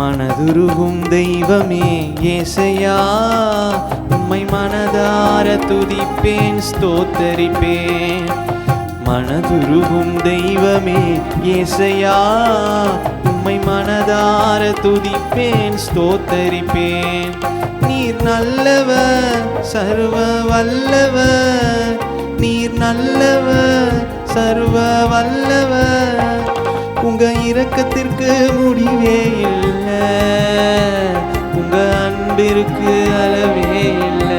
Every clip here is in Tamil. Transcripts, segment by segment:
மனதுருகும் தெய்வமே ஏசையா உம்மை மனதார துதிப்பேன் ஸ்தோத்தரிப்பேன். மனதுருகும் தெய்வமே ஏசையா உம்மை மனதார துதிப்பேன் ஸ்தோத்தரிப்பேன். நீர் நல்லவர் சர்வ வல்லவர். நீர் நல்லவர் சர்வ வல்லவர். உங்க இரக்கத்திற்கு முடிவே இல்லை. உங்க அன்பிற்கு அளவே இல்லை.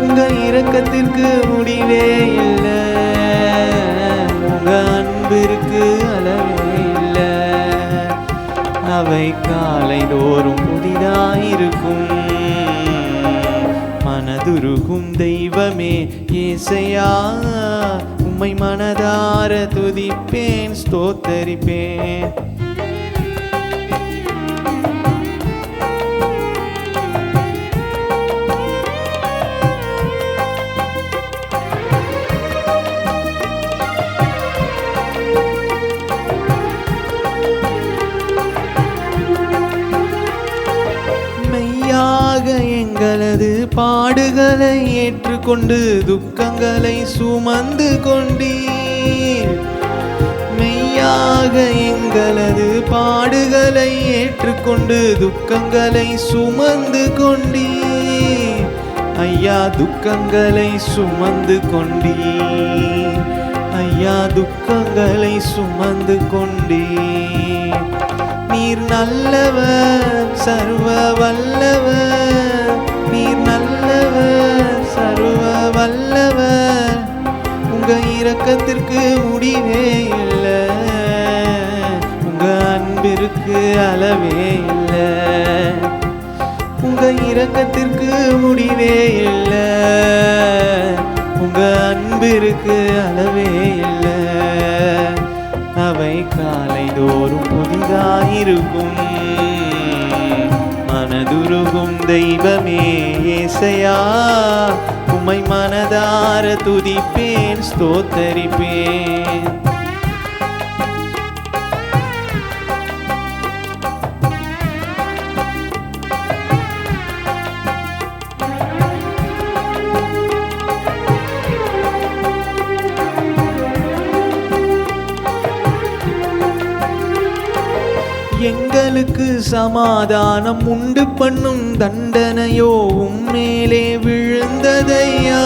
உங்க இரக்கத்திற்கு முடிவே இல்லை. உங்க அன்பிற்கு அளவே இல்லை. அவை காலை தோறும் புதிதாயிருக்கும் மனதுருகும் தெய்வமே ஏசையா உம்மை மனதார துதிப்பேன் ஸ்தோத்தரிப்பேன். எங்களது பாடுகளை ஏற்றுக்கொண்டு துக்கங்களை சுமந்து கொண்டீர். மெய்யாக எங்களது பாடுகளை ஏற்றுக்கொண்டு துக்கங்களை சுமந்து கொண்டீர். ஐயா துக்கங்களை சுமந்து கொண்டீர். ஐயா துக்கங்களை சுமந்து கொண்டீர். நீர் நல்லவர் சர்வ வல்லவர். நீர் நல்லவர் சர்வ வல்லவர். உங்க இரக்கத்திற்கு முடிவே இல்லை. உங்க அன்பிற்கு அளவே இல்லை. உங்க இரக்கத்திற்கு முடிவே இல்லை. உங்க அன்பிற்கு அளவே இல்லை. தெய்வமே இசையா உமை மனதார துதிப்பேன் ஸ்தோத்தரிப்பேன். எங்களுக்கு சமாதானம் உண்டு பண்ணும் தண்டனையோ உம்மேலே விழுந்ததையா?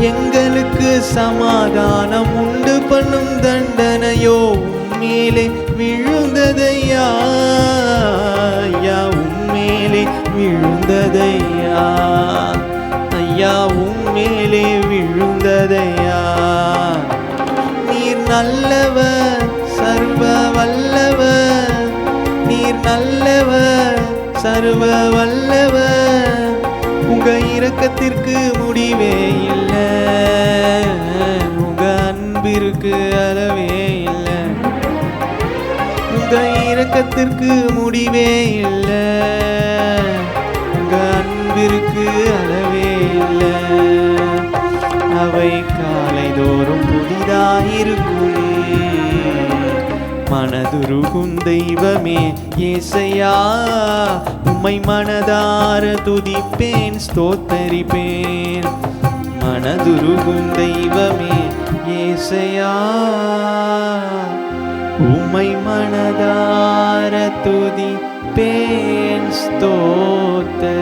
எங்களுக்கு சமாதானம் உண்டு பண்ணும் தண்டனையோ உம்மேலே விழுந்ததையா? ஐயா உம்மேலே விழுந்ததையா? ஐயா உம்மேலே விழுந்ததையா? நீர் நல்லவர் வல்லவர் நீர் நல்லவர் சர்வ வல்லவர். உங்க இரக்கத்திற்கு முடிவே இல்லை உங்க அன்பிற்கு அளவே இல்லை. உங்க இரக்கத்திற்கு முடிவே இல்லை. மனதுருகும் தெய்வமே ஏசையா உம்மை மனதார துதிப்பேன் ஸ்தோத்தரிப்பேன். மனதுருகும் தெய்வமே ஏசையா உம்மை மனதார துதிப்பேன் ஸ்தோத்தரிப்பேன்.